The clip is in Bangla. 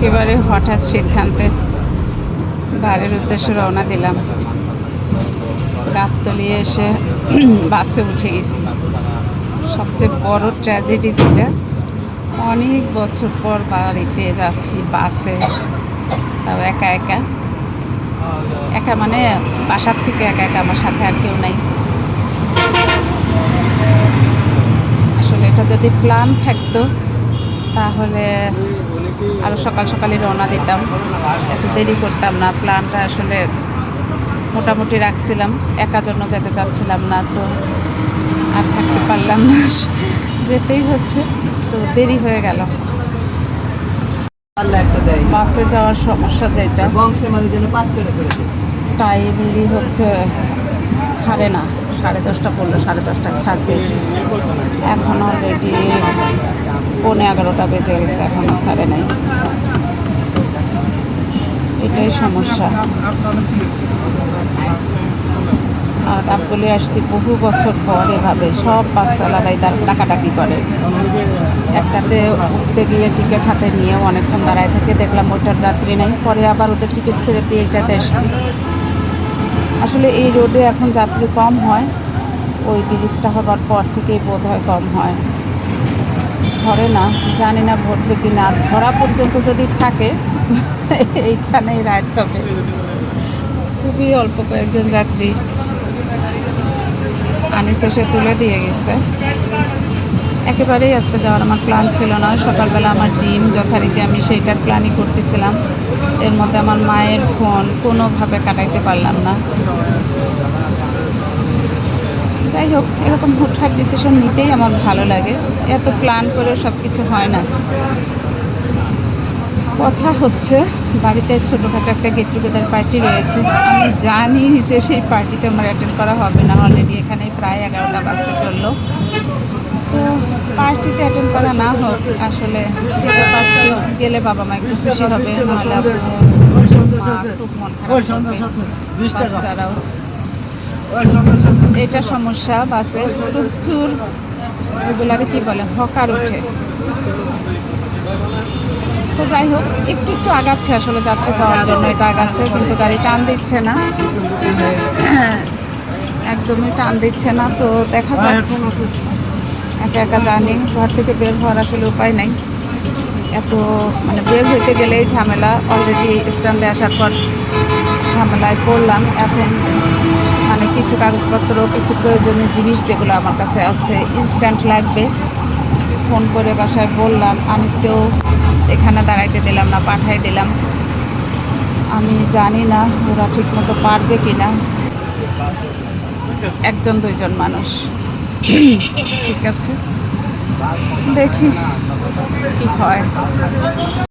একেবারে হঠাৎ সিদ্ধান্তে বাড়ির উদ্দেশ্যে রওনা দিলাম। গাবতলিয়ে এসে বাসে উঠে গেছি। সবচেয়ে বড় ট্র্যাজেডি যেটা, অনেক বছর পর বাড়িতে যাচ্ছি, বাসে। তাও একা একা। একা মানে বাসার থেকে একা একা, আমার সাথে আর কেউ নাই। আসলে এটা যদি প্ল্যান থাকতো তাহলে আরও সকাল সকালে রওনা দিতাম এত দেরি করতাম না, প্ল্যানটা আসলে মোটামুটি রাখছিলাম, একা জন্য যেতে চাচ্ছিলাম না, তো আর থাকতে পারলাম না, যেতেই হচ্ছে, তো দেরি হয়ে গেল বাসে যাওয়ার সমস্যা যেটা। টাইমলি হচ্ছে ছাড়ে না, সাড়ে দশটা পড়ল, সাড়ে দশটা ছাড়বে এখন অলরেডি পৌনে এগারোটা বেজে গেছে এখনও ছাড়ে নাই। এটাই সমস্যা। আর গাবতলি আসছি, বহু বছর পর এভাবে সব বাচ্চালারাই তার ডাকাডাকি করে। একটাতে উঠতে গিয়ে টিকিট হাতে নিয়ে অনেকক্ষণ দাঁড়ায় থেকে, দেখলাম ওইটার যাত্রী নেই, পরে আবার ওদের টিকিট ফেরত দিয়ে এইটাতে এসছি আসলে এই রোডে এখন যাত্রী কম হয়, ওই ব্রিজটা হবার পর থেকেই বোধ হয় কম হয়। ধরে না, জানি না ভরবে কি না ধরা পর্যন্ত যদি থাকে, এইখানেই রাইড হবে। খুবই অল্প কয়েকজন যাত্রী আনিস এসে তুলে দিয়ে গেছে। একেবারেই আজকে যাওয়ার আমার প্ল্যান ছিল না। সকালবেলা আমার জিম যথারীতি আমি সেইটার প্ল্যানই করতেছিলাম। এর মধ্যে আমার মায়ের ফোন কোনোভাবে কাটাইতে পারলাম না। যাই হোক এরকম হুটহাট ডিসিশন নিতেই আমার ভালো লাগে। এত প্ল্যান করে সব কিছু হয় না। কথা হচ্ছে বাড়িতে ছোটোখাটো একটা গেট টুগেদার পার্টি রয়েছে। আমি জানি যে সেই পার্টিতে আমার অ্যাটেন্ড করা হবে না। অলরেডি এখানে প্রায় এগারোটা বাজতে চলল। তো পার্টিতে অ্যাটেন্ড করা না হোক আসলে যেতে পারছি গেলে বাবা মা একটু খুশি হবে। নাহলে মা খুব মন খারাপ বাচ্চারাও এটা সমস্যা, বাসে প্রচুর এগুলারে কি বলে, হকার ওঠে। তো যাই হোক, একটু একটু আগাচ্ছে আসলে যাত্রী পাওয়ার জন্য, এটা আগাচ্ছে, কিন্তু গাড়ি টান দিচ্ছে না। একদমই টান দিচ্ছে না, তো দেখা যাক। একা একা জানি ঘর থেকে বের হওয়ার আসলে উপায় নাই। এত মানে বের হইতে গেলেই ঝামেলা অলরেডি স্ট্যান্ডে আসার পর ঝামেলায় পড়লাম। এখন কিছু কাগজপত্র, কিছু প্রয়োজনীয় জিনিস যেগুলো আমার কাছে আছে ইনস্ট্যান্ট লাগবে। ফোন করে বাসায় বললাম, আনিসকেও এখানে দাঁড়াইতে দিলাম না, পাঠাই দিলাম। আমি জানি না ওরা ঠিকমতো পারবে কি না একজন, দুইজন মানুষ। ঠিক আছে? দেখি কি হয়।